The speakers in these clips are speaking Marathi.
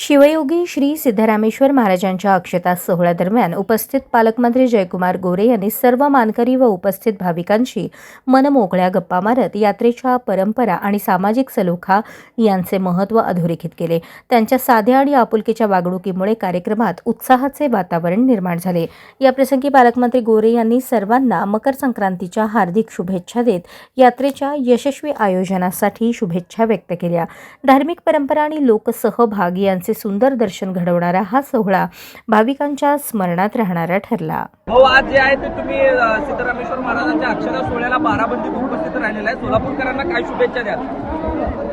शिवयोगी श्री सिद्धरामेश्वर महाराजांच्या अक्षता सोहळ्यादरम्यान उपस्थित पालकमंत्री जयकुमार गोरे यांनी सर्व मानकरी व उपस्थित भाविकांशी मनमोकळ्या गप्पा मारत यात्रेच्या परंपरा आणि सामाजिक सलोखा यांचे महत्त्व अधोरेखित केले. त्यांच्या साध्या आणि आपुलकीच्या वागणुकीमुळे कार्यक्रमात उत्साहाचे वातावरण निर्माण झाले. याप्रसंगी पालकमंत्री गोरे यांनी सर्वांना मकर संक्रांतीच्या हार्दिक शुभेच्छा देत यात्रेच्या यशस्वी आयोजनासाठी शुभेच्छा व्यक्त केल्या. धार्मिक परंपरा आणि लोकसहभाग यांचे सुंदर दर्शन घडवणारा हा सोहळा भाविकांच्या स्मरणात राहणारा ठरला. भाऊ आज जे आहे ते तुम्ही सिद्धरामेश्वर महाराजांच्या अक्षरा सोहळ्याला बाराबंदीत उपस्थित राहिलेला आहे सोलापूरकरांना काय शुभेच्छा द्याल?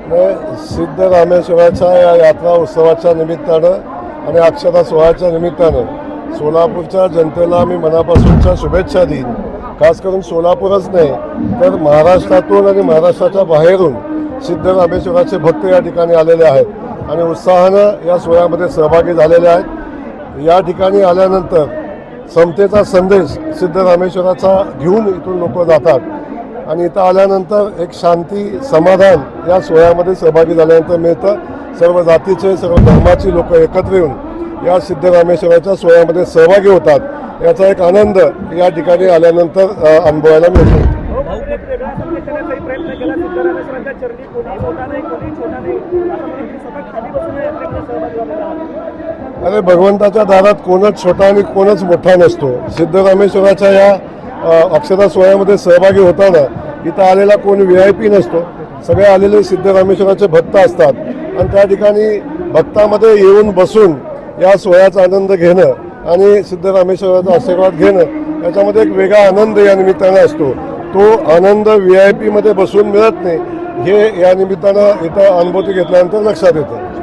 ने सिद्धरामेश्वराच्या या यात्रा उत्सवाच्या निमित्तानं आणि अक्षता सोहळ्याच्या निमित्तानं सोलापूरच्या जनतेला मी मनापासूनच्या शुभेच्छा देईन. खास करून सोलापूरच नाही तर महाराष्ट्रातून आणि महाराष्ट्राच्या बाहेरून सिद्धरामेश्वराचे भक्त या ठिकाणी आलेले आहेत. आणि उत्साहानं या सोहळ्यामध्ये सहभागी झालेले आहेत. या ठिकाणी आल्यानंतर समतेचा संदेश सिद्धरामेश्वराचा घेऊन इथून लोक जातात. आणि इथं आल्यानंतर एक शांती समाधान या सोहळ्यामध्ये सहभागी झाल्यानंतर मिळतं. सर्व जातीचे सर्व धर्माची लोक एकत्र येऊन या सिद्धरामेश्वराच्या सोहळ्यामध्ये सहभागी होतात. याचा एक आनंद या ठिकाणी आल्यानंतर अनुभवायला मिळतो. अरे भगवंताच्या दारात कोणच छोटा आणि कोणच मोठा नसतो. सिद्धरामेश्वराच्या या अक्षरा सोहळ्यामध्ये सहभागी होताना इथं आलेला कोण व्ही आय पी नसतो. सगळे आलेले सिद्धरामेश्वराचे भक्त असतात. आणि त्या ठिकाणी भक्तामध्ये येऊन बसून या सोहळ्याचा आनंद घेणं आणि सिद्धरामेश्वराचा आशीर्वाद घेणं याच्यामध्ये एक वेगळा आनंद या निमित्तानं असतो. तो आनंद व्ही आय पीमध्ये बसून मिळत नाही. हे या निमित्तानं इथं अनुभूती घेतल्यानंतर लक्षात येतं.